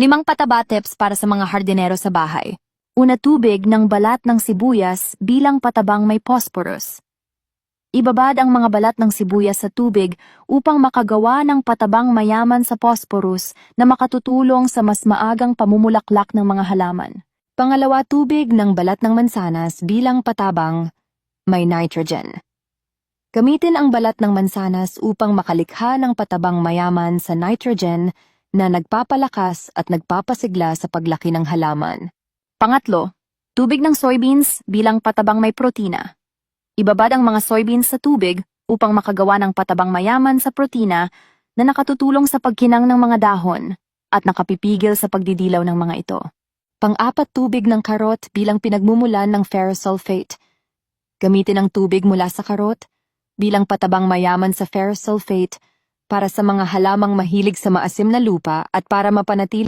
Limang pataba tips para sa mga hardinero sa bahay. Una tubig ng balat ng sibuyas bilang patabang may phosphorus. Ibabad ang mga balat ng sibuyas sa tubig upang makagawa ng patabang mayaman sa phosphorus na makatutulong sa mas maagang pamumulaklak ng mga halaman. Pangalawa, tubig ng balat ng mansanas bilang patabang may nitrogen. Gamitin ang balat ng mansanas upang makalikha ng patabang mayaman sa nitrogen na nagpapalakas at nagpapasigla sa paglaki ng halaman. Pangatlo, tubig ng soybeans bilang patabang may protina. Ibabad ang mga soybeans sa tubig upang makagawa ng patabang mayaman sa protina na nakatutulong sa pagkinang ng mga dahon at nakapipigil sa pagdidilaw ng mga ito. Pang-apat tubig ng karot bilang pinagmumulan ng ferrous sulfate. Gamitin ang tubig mula sa karot bilang patabang mayaman sa ferrous sulfate para sa mga halamang mahilig sa maasim na lupa at para mapanatili